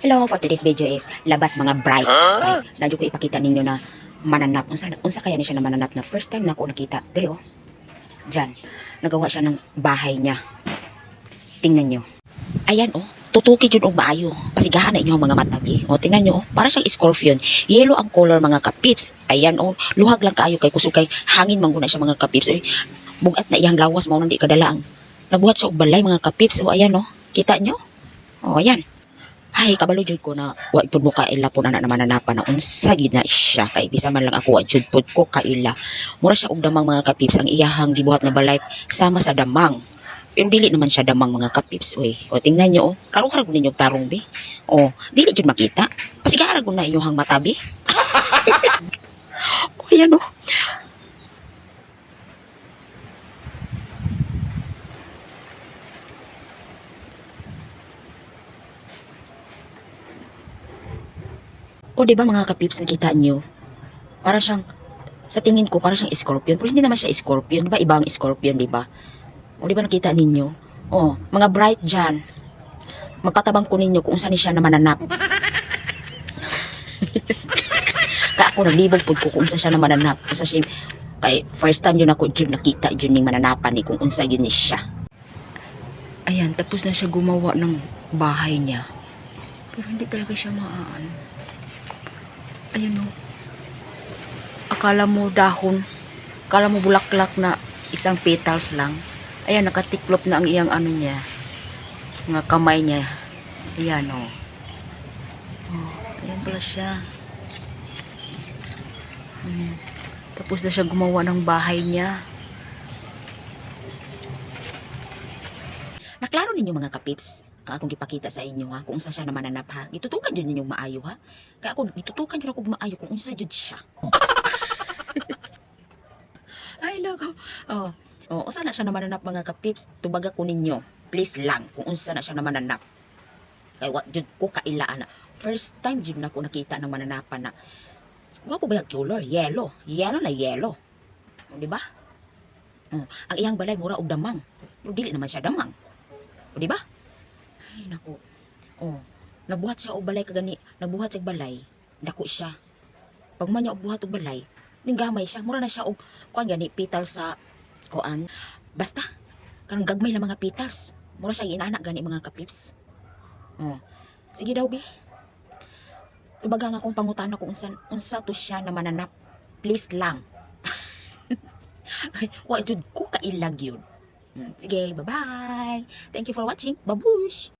Hello, for today's video is labas mga bright. Okay, nadyo ko ipakita ninyo na mananap. Unsa, unsa kaya ni siya na mananap na first time na ako nakita. Dre oh. Diyan. Nagawa siya ng bahay niya. Tingnan nyo. Ayan oh. Tutuki jud og maayo. Pasigahan na inyo ang mga matabi. O tingnan nyo oh. Para siyang scorpion. Yellow ang color mga kapips. Ayan oh. Luhag lang kaayo kay kusog kay hangin man guna siya mga kapips. Ay, bugat na iyang lawas mo nang di kadala ang nabuhat sa og balay mga kapips. O ayan oh. Kita nyo? O ayan. Ay, kabalo jud ko na wa pud mo kaila po na naman nanapan na unsa gid na siya kay bisa man lang ako jud pud ko kaila. Mura siya og damang mga kapips ang iyahang gibuhat nga balay sama sa damang. Pero dili naman siya damang mga kapips oy. O tingnan niyo oh. Karong-karong ninyo tarong bi. O, dili jud makita. Pasigara ko na inyong matabi. o yan oh. O di mga kapips nakita nyo? Para siyang sa tingin ko para siyang scorpion pero hindi naman siya scorpion, di ba? Ibang scorpion, di ba? O di ba nakita ninyo? O, mga bright dyan. Magpatabang ko ninyo kung saan siya na mananap. Kaya ako naglibog po ko kung saan siya na mananap. Kung saan siya, kay first time yun ako dyan nakita dyan yung mananapan ni kung unsa yun ni siya. Ayan, tapos na siya gumawa ng bahay niya. Pero hindi talaga siya maan. Ayun o. Akala mo dahon. Akala mo bulaklak na isang petals lang. Ayan, nakatiklop na ang iyang ano niya. Mga kamay niya. Ayan o. Oh, ayan pala siya. Hmm. Tapos na siya gumawa ng bahay niya. Naklaro ninyo mga kapips ang akong gipakita sa inyo ha kung unsa siya na mananap ha. Gitutukan jud ninyong maayo ha. Kaya ako gitutukan jud ako maayo kung unsa jud siya. Ay nako. Oh, oh, unsa na siya na mananap mga kapips? Tubaga ko ninyo. Please lang kung unsa na siya na mananap. Kay wa jud ko kailaan na. First time jud na ko nakita ng mananapan na. Wa po ba yung color? Yellow. Yellow na yellow. O, di ba? Oh, ang iyang balay mura og damang. Pero dili naman siya damang. O, di ba? Ay, naku. Oh, nabuhat siya og balay kagani. Nabuhat siya og balay. Dako siya. Pag man niya og buhat og balay, ning gamay siya. Mura na siya og kuan gani pital sa kuan. Basta kanang gagmay na mga pitas. Mura siya inana gani mga kapips. Oh. Sige daw bi. Tubaga nga akong pangutana kung unsa unsa to siya na mananap. Please lang. Wa jud ko kailag yun. Hmm, Sige, bye-bye. Thank you for watching. Babush!